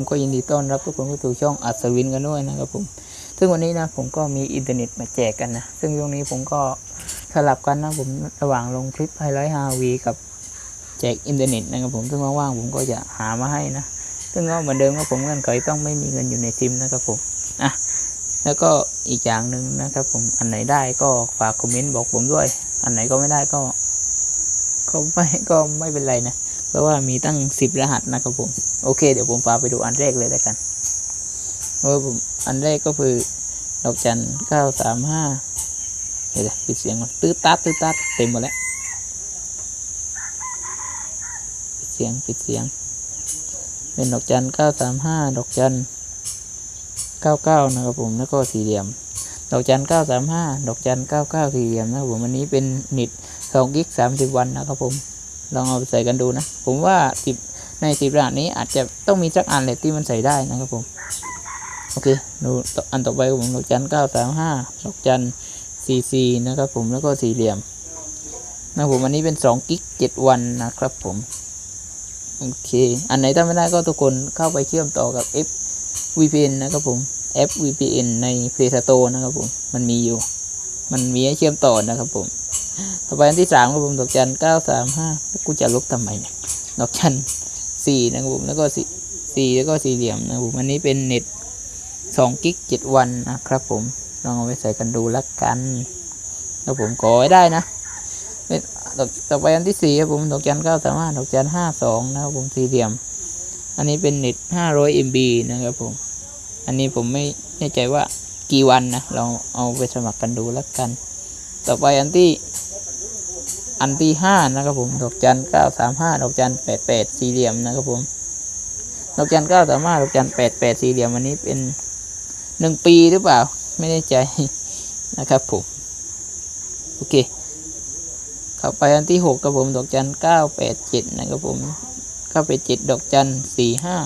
ผมก็ยินดีต้อนรับทุกคนเข้าสู่ช่องอัศวินกันด้วยนะครับผม ซึ่งวันนี้นะผมก็มีอินเทอร์เน็ตมาแจกกันนะ ซึ่งช่วงนี้ผมก็สลับกันนะผมระหว่างลงคลิปไฮไลท์ฮาวีกับแจกอินเทอร์เน็ตนะครับผม ซึ่งว่างๆผมก็จะหามาให้นะ ซึ่งก็เหมือนเดิมว่าผมเงื่อนไขต้องไม่มีเงินอยู่ในซิมนะครับผม อะ แล้วก็อีกอย่างหนึ่งนะครับผม อันไหนได้ก็ฝากคอมเมนต์บอกผมด้วย อันไหนก็ไม่ได้ก็ ก็ไม่ก็ไม่เป็นไรนะ เพราะว่ามีตั้งสิบรหัสนะครับผม โอเค เดี๋ยวผมพาไปดูอันแรกเลยแล้วกันเออผมอันแรกก็คือดอกจันเก้าสามห้าเดี๋ยวปิดเสียงก่อนตื้อตัดตื้อตัดเต็มหมดแล้วปิดเสียงปิดเสียง เป็นดอกจันเก้าสามห้าดอกจันเก้าเก้านะครับผมแล้วก็สี่เหลี่ยม ดอกจันเก้าสามห้าดอกจันเก้าเก้าสี่เหลี่ยมนะครับผมอันนี้เป็นนิดสองกิกสามสิบวันนะครับผม ลองเอาไปใส่กันดูนะ ผมว่าสิบในสิบรหัสนี้อาจจะต้องมีสักอันเลยที่มันใส่ได้นะครับผม โอเค ดูอันต่อไปครับผมดอกจันเก้าสามห้าดอกจันสี่สี่นะครับผมแล้วก็สี่เหลี่ยมนะผมอันนี้เป็นสองกิกเจ็ดวันนะครับผม โอเค อันไหนถ้าไม่ได้ก็ทุกคนเข้าไปเชื่อมต่อกับ F VPN นะครับผม F VPN ใน Play Store นะครับผม มันมีอยู่ มันมีให้เชื่อมต่อนะครับผม ต่อไปอันที่สามครับผมดอกจันเก้าสามห้ากูจะลบทำไมเนี่ยดอกจันสี่นะครับผมแล้วก็สี่สี่แล้วก็สี่เหลี่ยมนะครับผมอันนี้เป็นเน็ตสองกิกเจ็ดวันนะครับผมลองเอาไปใส่กันดูละกันแล้วผมขอให้ได้นะเป็นดอกต่อไปอันที่สี่ครับผมดอกจันเก้าสามห้าดอกจันห้าสองนะครับผมสี่เหลี่ยม อันนี้เป็นเน็ตห้าร้อยเอ็มบีนะครับผม อันนี้ผมไม่แน่ใจว่ากี่วันนะเราเอาไปสมัครกันดูละกัน ต่อไปอันที่ อันที่ห้านะครับผม ดอกจันเก้าสามห้าดอกจันแปดแปดสี่เหลี่ยมนะครับผม ดอกจันเก้าสามห้าดอกจันแปดแปดสี่เหลี่ยมอันนี้เป็นหนึ่งปีหรือเปล่า ไม่แน่ใจนะครับผม โอเค เข้าไปอันที่หกครับผม ดอกจันเก้าแปดเจ็ดนะครับผมเก้าแปดเจ็ดดอกจันสี่ห้า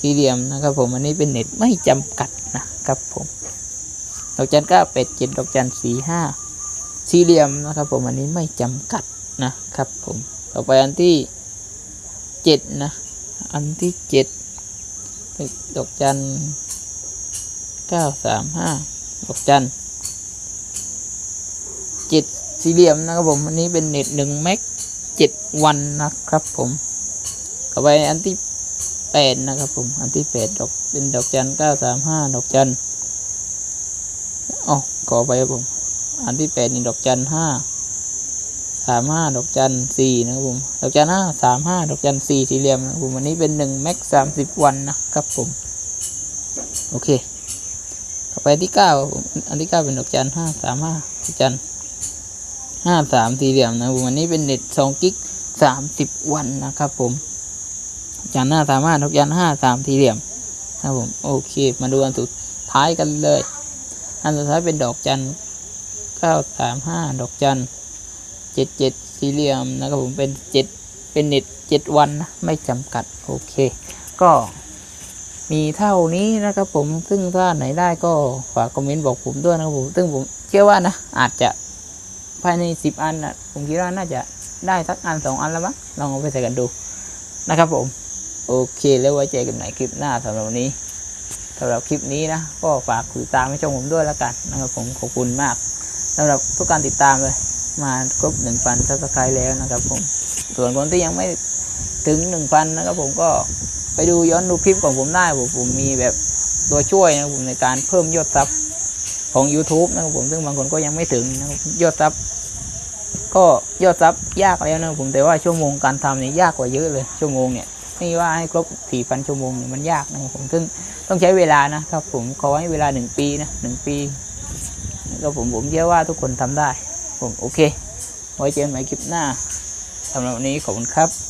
สี่เหลี่ยมนะครับผม อันนี้เป็นเน็ตไม่จำกัดนะครับผม ดอกจันเก้าแปดเจ็ดดอกจันสี่ห้า สี่เหลี่ยมนะครับผมอันนี้ไม่จำกัดนะครับผมต่อไปอันที่เจ็ดนะอันที่เจ็ดดอกจันเก้าสามห้าดอกจันเจ็ดสี่เหลี่ยมนะครับผมอันนี้เป็นเน็ตหนึ่งเมกเจ็ดวันนะครับผมต่อไปอันที่แปดนะครับผมอันที่แปดดอกเป็นดอกจันเก้าสามห้าดอกจันอ๋อขอไปครับผม อันที่แปดนี่ดอกจันห้าสามห้าดอกจันสี่นะครับผม ดอกจันห้าสามห้าดอกจันสี่สี่เหลี่ยมนะครับผมอันนี้เป็นหนึ่งแม็กสามสิบวันนะครับผม โอเคต่อไปที่เก้าครับผมอันที่เก้าเป็นดอกจันห้าสามห้าดอกจันห้าสามสี่เหลี่ยมนะครับผมอันนี้เป็นเน็ตสองกิกสามสิบวันนะครับผมจันห้าสามห้าดอกจันห้าสามสี่เหลี่ยมนะครับผมโอเค มาดูอันสุดท้ายกันเลย อันสุดท้ายเป็นดอกจัน เก้าสามห้าดอกจันเจ็ดเจ็ดสี่เหลี่ยมนะครับผมเป็นเจ็ดเป็นเน็ตเจ็ดวันนะไม่จำกัดโอเค ก็มีเท่านี้นะครับผมซึ่งถ้าไหนได้ก็ฝากคอมเมนต์บอกผมด้วยนะครับผมซึ่งผมเชื่อว่านะอาจจะภายในสิบอันนะผมคิดว่าน่าจะได้สักอันสองอันแล้วมั้งลองเอาไปใส่กันดูนะครับผม โอเคแล้วไว้เจอกันใหม่คลิปหน้าสำหรับวันนี้สำหรับคลิปนี้นะ ก็ฝากติดตามให้ช่องผมด้วยแล้วกันนะครับผมขอบคุณมาก สำหรับทุกการติดตามเลย มาครบหนึ่งพันซับสไครต์แล้วนะครับผมส่วนคนที่ยังไม่ถึงหนึ่งพันนะครับผมก็ไปดูย้อนดูคลิปของผมได้ผมผมมีแบบตัวช่วยนะครับผมในการเพิ่มยอดซับของ YouTube นะครับผมซึ่งบางคนก็ยังไม่ถึงนะครับยอดซับก็ยอดซับยากแล้วนะผมแต่ว่าชั่วโมงการทำเนี่ยยากกว่าเยอะเลยชั่วโมงเนี่ยนี่ว่าให้ครบสี่พันชั่วโมงเนี่ยมันยากนะครับผมซึ่งต้องใช้เวลานะครับผมขอให้เวลาหนึ่งปีนะหนึ่งปี ก็ผมผมเชื่อว่าทุกคนทำได้ ผมโอเค ไว้เจอกันใหม่คลิปหน้าสำหรับวันนี้ขอบคุณครับ